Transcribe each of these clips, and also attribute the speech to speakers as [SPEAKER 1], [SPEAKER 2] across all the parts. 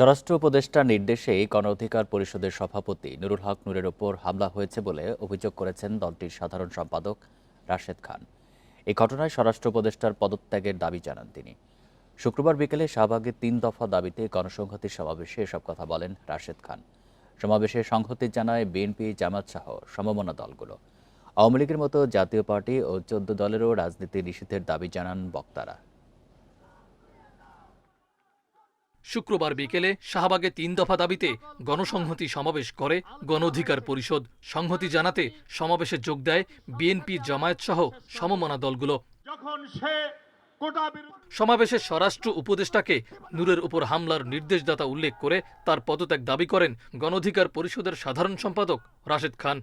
[SPEAKER 1] স্বরাষ্ট্র উপদেষ্টার নির্দেশে গণ অধিকার পরিষদের সভাপতি নুরুল হক নূরের ওপর হামলা হয়েছে বলে অভিযোগ করেছেন দলটির সাধারণ সম্পাদক রাশেদ খান। এই ঘটনায় স্বরাষ্ট্র উপদেষ্টার পদত্যাগের দাবি জানান তিনি। শুক্রবার বিকেলে শাহবাগের তিন দফা দাবিতে গণসংহতির সমাবেশে এসব কথা বলেন রাশেদ খান। সমাবেশে সংহতি জানায় বিএনপি, জামাত সহ সমমনা দলগুলো। আওয়ামী লীগের মতো জাতীয় পার্টি ও চোদ্দ দলেরও রাজনীতি নিষিদ্ধের দাবি জানান বক্তারা।
[SPEAKER 2] শুক্রবার বিকেলে শাহবাগে তিন দফা দাবিতে গণসংহতি সমাবেশ করে গণ অধিকার পরিষদ। সংহতি জানাতে সমাবেশে যোগ দেয় বিএনপি জামায়াত সহ সমমনা দলগুলো।
[SPEAKER 3] যখন সে
[SPEAKER 2] সমাবেশে স্বরাষ্ট্র উপদেষ্টাকে নূরের উপর হামলার নির্দেশদাতা উল্লেখ করে তার পদত্যাগ দাবি করেন গণ অধিকার পরিষদের সাধারণ সম্পাদক রাশেদ খান।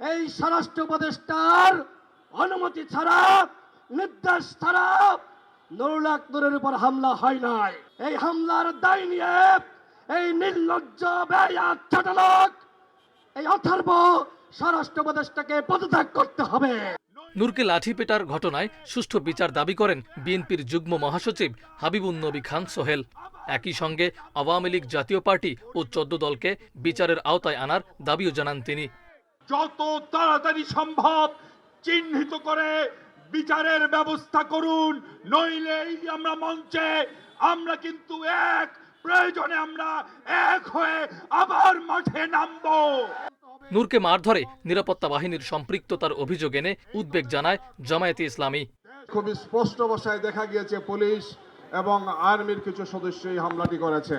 [SPEAKER 4] এই স্বরাষ্ট্র উপদেষ্টার অনুমতি ছাড়া নির্দেশ ছাড়া নুরুল আকবরের উপর হামলা হয় নাই। এই হামলার দায় নিয়ে এই নির্লজ্জ ছোটলোক এই অথর্ব স্বরাষ্ট্র উপদেষ্টাকে পদত্যাগ করতে হবে।
[SPEAKER 2] নূরকে লাঠি পেটার ঘটনায় সুষ্ঠু বিচার দাবি করেন বিএনপির যুগ্ম মহাসচিব হাবিবুন নবী খান সোহেল। একই সঙ্গে আওয়ামী লীগ জাতীয় পার্টি ও চোদ্দ দলকে বিচারের আওতায় আনার দাবিও জানান তিনি।
[SPEAKER 3] যত তাড়াতাড়ি সম্ভব চিহ্নিত করে বিচারের ব্যবস্থা করুন নইলে এই আমরা মঞ্চে আমরা কিন্তু এক প্রয়োজনে আমরা এক হয়ে আবার মাঠে নামবো।
[SPEAKER 2] নূরকে মারধরে নিরাপত্তা বাহিনীর সম্পৃক্ততার অভিযোগ এনে উদ্বেগ জানায় জামায়াতে ইসলামী।
[SPEAKER 5] খুবই স্পষ্ট ভাষায় দেখা গিয়েছে পুলিশ এবং আর্মির কিছু সদস্য এই হামলাটি করেছে।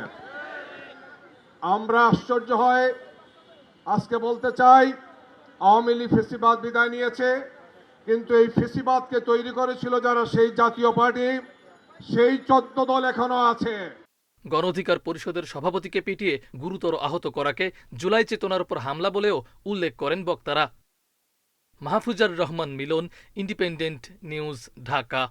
[SPEAKER 5] আমরা আশ্চর্য হয় আজকে বলতে চাই আওয়ামী লীগ ফেসিবাদ বিদায় নিয়েছে। কিন্তু এই ফেসিবাদকে তৈরি করেছিল যারা সেই জাতীয় পার্টি, সেই চোদ্দ দল এখনও আছে।
[SPEAKER 2] গণ অধিকার পরিষদের সভাপতিকে পিটিয়ে গুরুতর আহত করাকে জুলাই চেতনার উপর হামলা বলেও উল্লেখ করেন বক্তারা। Mahfuzar Rahman Milon, independent news, Dhaka.